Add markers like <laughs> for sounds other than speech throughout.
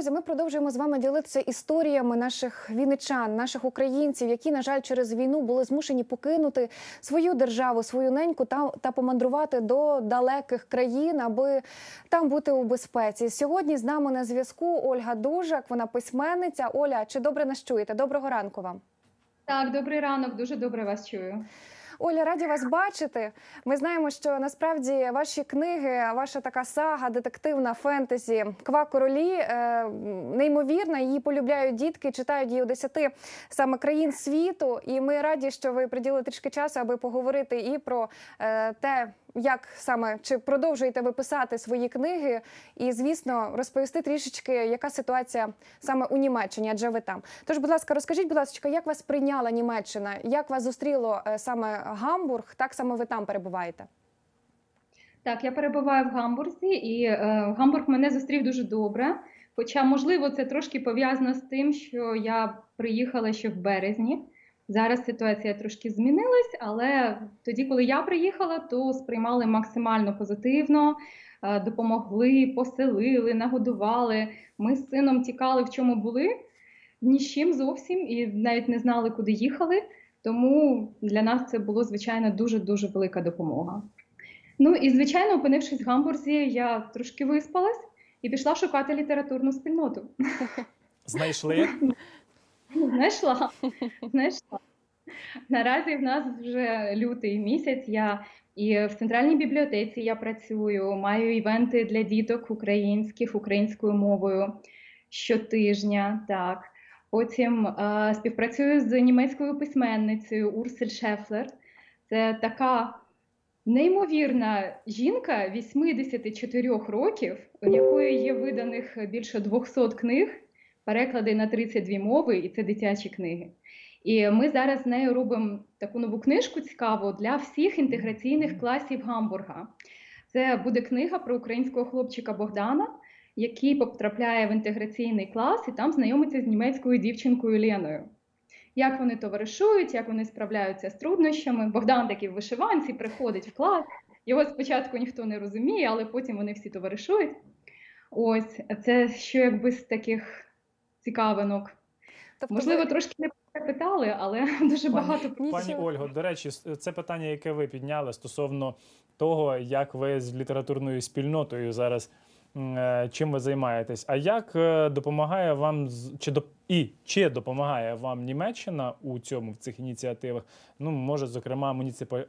Друзі, ми продовжуємо з вами ділитися історіями наших вінничан, наших українців, які, на жаль, через війну були змушені покинути свою державу, свою неньку та, та помандрувати до далеких країн, аби там бути у безпеці. Сьогодні з нами на зв'язку Ольга Дужак, вона письменниця. Оля, чи добре нас чуєте? Доброго ранку вам. Так, добрий ранок, дуже добре вас чую. Оля, раді вас бачити. Ми знаємо, що насправді ваші книги, ваша така сага, детективна фентезі Ква королі е, неймовірна. Її полюбляють дітки, читають її у десяти саме країн світу. І ми раді, що ви приділили трішки часу, аби поговорити і про е, те, як саме чи продовжуєте ви писати свої книги, і звісно розповісти трішечки, яка ситуація саме у Німеччині, адже ви там. Тож, будь ласка, розкажіть, будь ласка, як вас прийняла Німеччина? Як вас зустріло е, саме Гамбург? Так само ви там перебуваєте? Так, я перебуваю в Гамбурзі, і е, Гамбург мене зустрів дуже добре. Хоча, можливо, це трошки пов'язано з тим, що я приїхала ще в березні. Зараз ситуація трошки змінилась, але тоді, коли я приїхала, то сприймали максимально позитивно, е, допомогли, поселили, нагодували. Ми з сином тікали, в чому були, ні з чим зовсім, і навіть не знали, куди їхали. Тому для нас це було звичайно дуже дуже велика допомога. Ну і звичайно, опинившись в Гамбурзі, я трошки виспалась і пішла шукати літературну спільноту. Знайшли? <laughs> Знайшла. Знайшла. Наразі в нас вже лютий місяць. Я і в центральній бібліотеці я працюю, маю івенти для діток українських українською мовою щотижня. Так. Потім е, співпрацюю з німецькою письменницею Урсель Шефлер. Це така неймовірна жінка 84 років, якої є виданих більше 200 книг, переклади на 32 мови, і це дитячі книги. І ми зараз з нею робимо таку нову книжку цікаву для всіх інтеграційних класів Гамбурга. Це буде книга про українського хлопчика Богдана, який потрапляє в інтеграційний клас і там знайомиться з німецькою дівчинкою Леною. Як вони товаришують, як вони справляються з труднощами. Богдан такий в вишиванці приходить в клас. Його спочатку ніхто не розуміє, але потім вони всі товаришують. Ось це що якби з таких цікавинок. Тобто, Можливо, ви- трошки не питали, але <laughs> дуже багато Ні, Пані Ольго, до речі, це питання, яке ви підняли стосовно того, як ви з літературною спільнотою зараз е, чим ви займаєтесь. А як е, допомагає вам з- чи доп- і чи допомагає вам Німеччина у цьому в цих ініціативах? Ну, може, зокрема,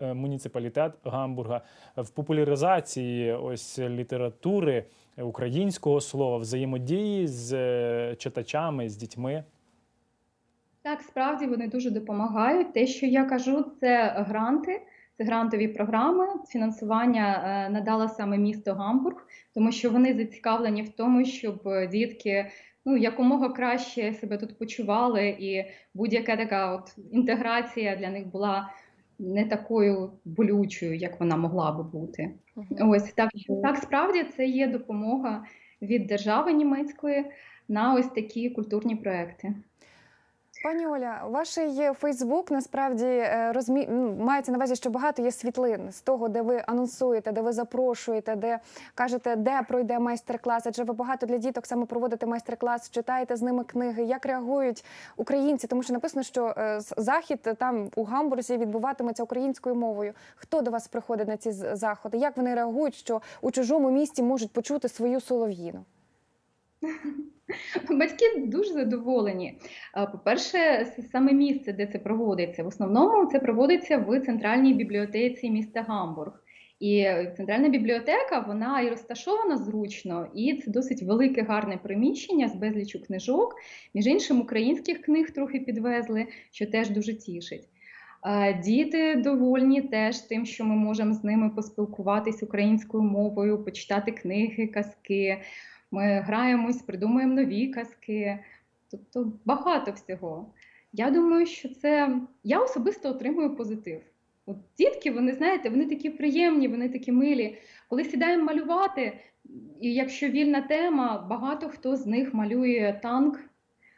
е, муніципалітет Гамбурга в популяризації ось літератури е, українського слова, взаємодії з е, читачами, з дітьми. Так, справді вони дуже допомагають. Те, що я кажу, це гранти, це грантові програми. Фінансування е, надала саме місто Гамбург, тому що вони зацікавлені в тому, щоб е, дітки ну якомога краще себе тут почували, і будь-яка така от інтеграція для них була не такою болючою, як вона могла би бути. Мгм. Ось так, так справді це є допомога від держави німецької на ось такі культурні проекти. Пані Оля, ваш Фейсбук насправді е, розмі... мається на увазі, що багато є світлин з того, де ви анонсуєте, де ви запрошуєте, де кажете, де пройде майстер-клас. Адже ви багато для діток саме проводите майстер-клас, читаєте з ними книги. Як реагують українці? Тому що написано, що е, захід там у Гамбурзі відбуватиметься українською мовою. Хто до вас приходить на ці заходи? Як вони реагують, що у чужому місті можуть почути свою солов'їну? <laughs> Батьки дуже задоволені. По-перше, саме місце, де це проводиться. В основному це проводиться в центральній бібліотеці міста Гамбург. І центральна бібліотека вона і розташована зручно, і це досить велике гарне приміщення з безлічу книжок. Між іншим, українських книг трохи підвезли, що теж дуже тішить. Діти довольні теж тим, що ми можемо з ними поспілкуватись українською мовою, почитати книги, казки. Ми граємось, придумуємо нові казки. Тобто багато всього. Я думаю, що це я особисто отримую позитив. От дітки, вони знаєте, вони такі приємні, вони такі милі. Коли сідаємо малювати, і якщо вільна тема, багато хто з них малює танк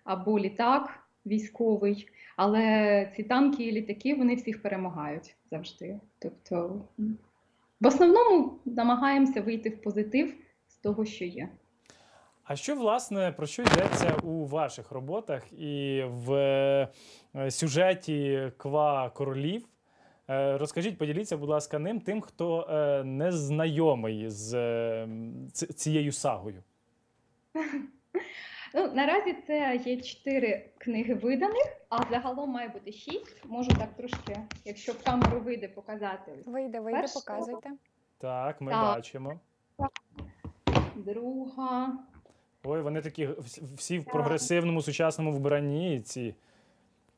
або літак військовий. Але ці танки і літаки вони всіх перемагають завжди. Тобто, в основному намагаємося вийти в позитив з того, що є. А що власне про що йдеться у ваших роботах і в е, сюжеті Ква королів? Е, Розкажіть, поділіться, будь ласка, ним тим, хто е, не знайомий з цією сагою. Ну, наразі це є чотири книги виданих, а загалом має бути шість. Можу так трошки, якщо в камеру вийде, показати. Вийде, вийде, Перша. показуйте. Так, ми Так. бачимо. Друга. Ой, вони такі всі в прогресивному сучасному вбранні. Ці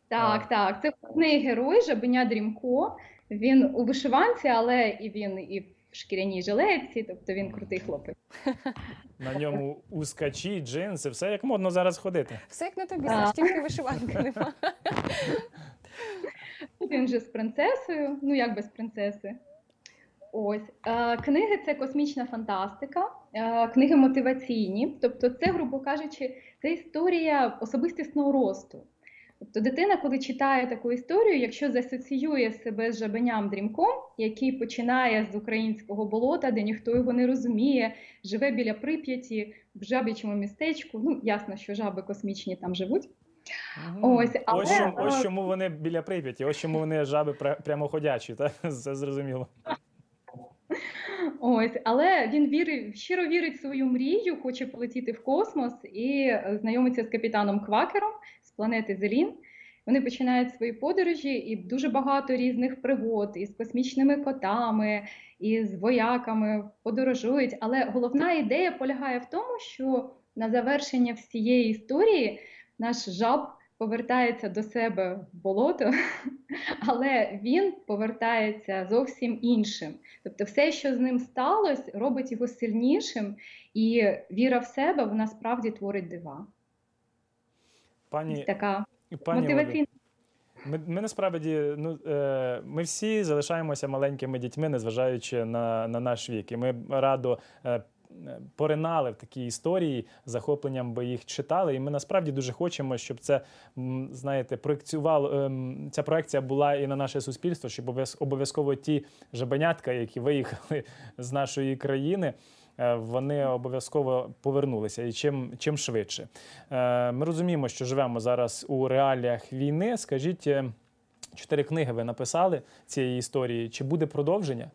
Так, А. так. Це головний герой Жабеня Дрімко. Він у вишиванці, але і він і в шкіряній жилетці, тобто він крутий хлопець. <laughs> на ньому ускачі, джинси, все як модно зараз ходити. Все як на тобі, Так. Тільки вишиванки нема. <laughs> Він же з принцесою, ну як без принцеси. Ось е, книги це космічна фантастика, е, книги мотиваційні. Тобто, це, грубо кажучи, це історія особистісного росту. Тобто, дитина, коли читає таку історію, якщо засоціює себе з жабеням дрімком, який починає з українського болота, де ніхто його не розуміє, живе біля Прип'яті, в жаб'ячому містечку. Ну, ясно, що жаби космічні там живуть. Ось, але, ось, чому, ось е, чому вони біля Прип'яті, ось чому вони жаби прямоходячі, так? Це <laughs> зрозуміло. Ось, але він вірить, щиро вірить в свою мрію, хоче полетіти в космос і е, знайомиться з капітаном Квакером з планети Зелін. Вони починають свої подорожі і дуже багато різних пригод із космічними котами, і з вояками подорожують. Але головна ідея полягає в тому, що на завершення всієї історії наш жаб повертається до себе в болото, <laughs> але він повертається зовсім іншим. Тобто, все, що з ним сталося, робить його сильнішим, і віра в себе вона справді творить дива. Ось Пані, така пані мотиваційна. Ми, ми насправді ну, е, ми всі залишаємося маленькими дітьми, незважаючи на, на наш вік. І ми радо е, поринали в такі історії, захопленням би їх читали. І ми насправді дуже хочемо, щоб це, знаєте, проєкціювало, ем, ця проекція була і на наше суспільство, щоб обов'яз- обов'язково ті жабенятка, які виїхали з нашої країни. е, Вони обов'язково повернулися і чим, чим швидше. Е, Ми розуміємо, що живемо зараз у реаліях війни. Скажіть, е, чотири книги ви написали цієї історії. Чи буде продовження?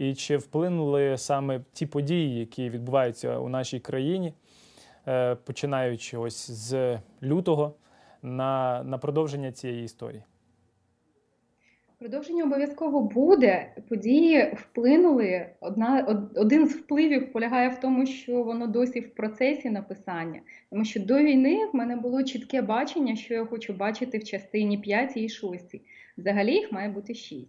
І чи вплинули саме ті події, які відбуваються у нашій країні, е, починаючи ось з лютого, на, на продовження цієї історії? Продовження обов'язково буде. Події вплинули. Одна, од- один з впливів полягає в тому, що воно досі в процесі написання. Тому що до війни в мене було чітке бачення, що я хочу бачити в частині 5 і 6. Взагалі їх має бути 6.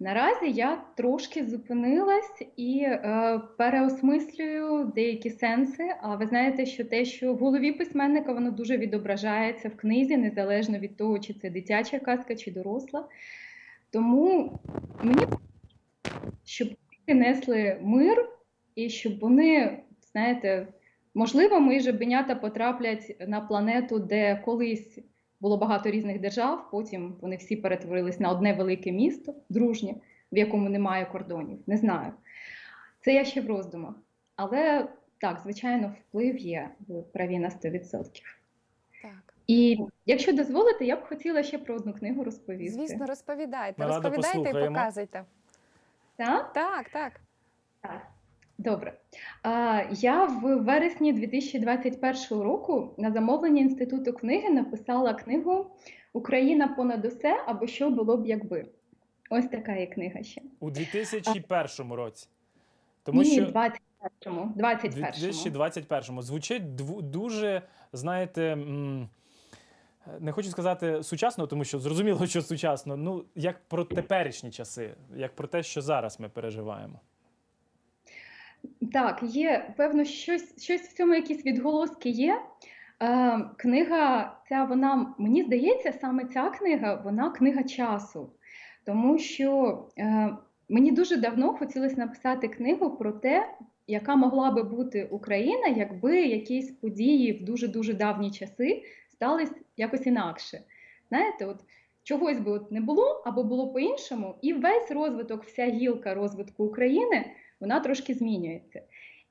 Наразі я трошки зупинилась і е, переосмислюю деякі сенси. А ви знаєте, що те, що в голові письменника воно дуже відображається в книзі, незалежно від того, чи це дитяча казка, чи доросла. Тому мені щоб діти несли мир, і щоб вони, знаєте, можливо, мої жабенята потраплять на планету, де колись було багато різних держав, потім вони всі перетворились на одне велике місто, дружнє, в якому немає кордонів. Не знаю. Це я ще в роздумах. Але так, звичайно, вплив є в праві на 100%. Так. І якщо дозволите, я б хотіла ще про одну книгу розповісти. Звісно, розповідайте. Ми Розповідайте і показуйте. Так? Так, так. Так, добре. Я в вересні 2021 року на замовлення Інституту книги написала книгу Україна понад усе або що було б якби. Ось така є книга ще. У 2001 році. Тому Ні, що 21-му. 21-му. 2021 звучить дуже, знаєте. Не хочу сказати сучасно, тому що зрозуміло, що сучасно. Ну, як про теперішні часи, як про те, що зараз ми переживаємо. Так, є певно, щось, щось в цьому якісь відголоски є. Е, книга, ця вона, мені здається, саме ця книга, вона книга часу. Тому що е, мені дуже давно хотілося написати книгу про те, яка могла би бути Україна, якби якісь події в дуже-дуже давні часи стались якось інакше. Знаєте, от чогось би от не було або було по-іншому, і весь розвиток, вся гілка розвитку України вона трошки змінюється.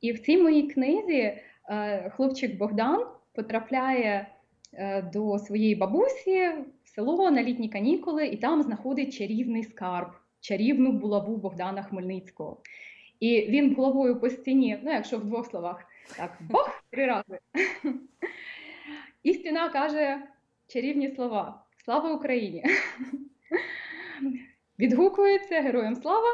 І в цій моїй книзі е, хлопчик Богдан потрапляє е, до своєї бабусі в село на літні канікули, і там знаходить чарівний скарб, чарівну булаву Богдана Хмельницького. І він булавою по стіні, ну якщо в двох словах, так, бах, <laughs> три рази. І стіна каже чарівні слова: Слава Україні! <laughs> Відгукується героям слава,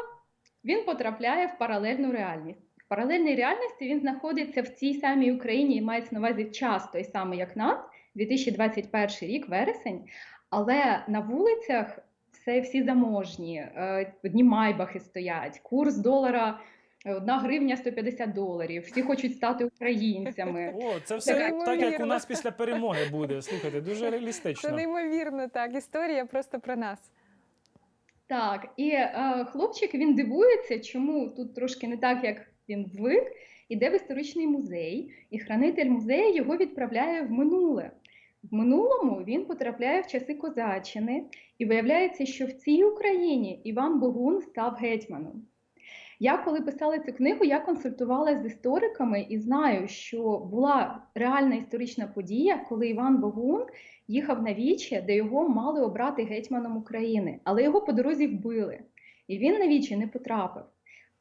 він потрапляє в паралельну реальність. В паралельній реальності він знаходиться в цій самій Україні і мається на увазі час той самий, як нас, 2021 рік, вересень, але на вулицях все всі заможні, е, одні майбахи стоять, курс долара. е, Одна гривня 150 доларів. Всі хочуть стати українцями. О, це все Це так, як у нас після перемоги буде. Слухайте, дуже Це реалістично. неймовірно так. Історія просто про нас. Так, і е, хлопчик він дивується, чому тут трошки не так, як він звик. Іде в історичний музей, і хранитель музею його відправляє в минуле. В минулому він потрапляє в часи козаччини, і виявляється, що в цій Україні Іван Богун став гетьманом. Я коли писала цю книгу, я консультувалася з істориками і знаю, що була реальна історична подія, коли Іван Богун їхав на віче, де його мали обрати гетьманом України, але його по дорозі вбили, і він на віче не потрапив.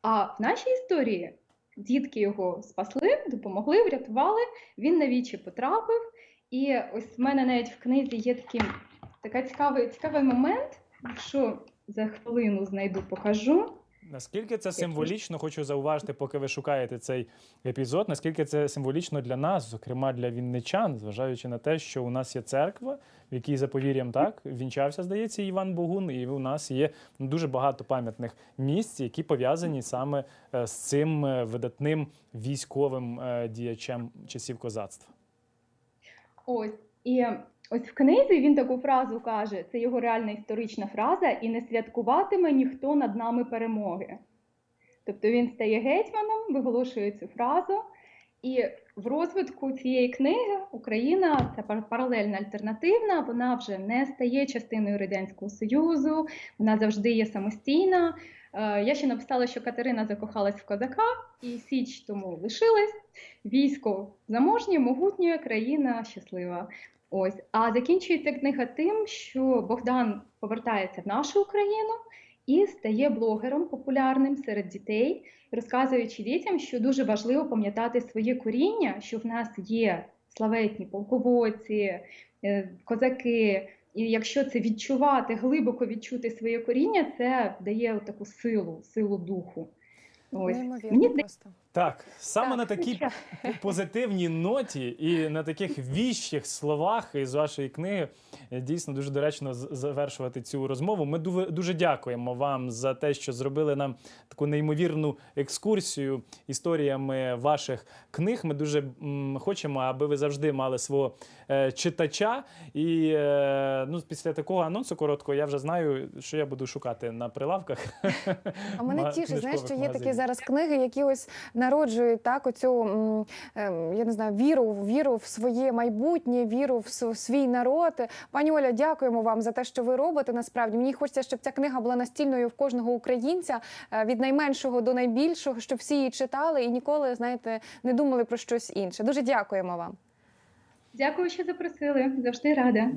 А в нашій історії дітки його спасли, допомогли, врятували. Він на віче потрапив. І ось в мене навіть в книзі є такий, така цікавий, цікавий момент. Якщо за хвилину знайду, покажу. Наскільки це символічно, хочу зауважити, поки ви шукаєте цей епізод, наскільки це символічно для нас, зокрема для вінничан, зважаючи на те, що у нас є церква, в якій за повір'ям так вінчався, здається, Іван Богун, і у нас є дуже багато пам'ятних місць, які пов'язані саме е, з цим е, видатним військовим е, діячем часів козацтва. Ось і ось в книзі він таку фразу каже: це його реальна історична фраза, і не святкуватиме ніхто над нами перемоги. Тобто він стає гетьманом, виголошує цю фразу. І в розвитку цієї книги Україна це пар- паралельна альтернативна, вона вже не стає частиною Радянського Союзу, вона завжди є самостійна. Е, Я ще написала, що Катерина закохалась в козака, і Січ тому лишилась. Військо заможнє, могутнє, країна щаслива. Ось. А закінчується книга тим, що Богдан повертається в нашу Україну і стає блогером популярним серед дітей, розказуючи дітям, що дуже важливо пам'ятати своє коріння, що в нас є славетні полководці, е, козаки. І якщо це відчувати, глибоко відчути своє коріння, це дає таку силу, силу духу. Ось. Неймовірно Мені просто. Так, саме Так, на такій позитивній ноті і на таких віщих словах із вашої книги дійсно дуже доречно завершувати цю розмову. Ми дуже дякуємо вам за те, що зробили нам таку неймовірну екскурсію історіями ваших книг. Ми дуже хочемо, аби ви завжди мали свого е, читача. І е, ну, після такого анонсу короткого я вже знаю, що я буду шукати на прилавках. А мене тішить, знаєш, що є такі. Зараз книги, які ось народжують так оцю ем, я не знаю, віру, віру в своє майбутнє, віру в свій народ. Пані Оля, дякуємо вам за те, що ви робите. Насправді мені хочеться, щоб ця книга була настільною в кожного українця е, від найменшого до найбільшого, щоб всі її читали і ніколи, знаєте, не думали про щось інше. Дуже дякуємо вам. Дякую, що запросили. Завжди рада.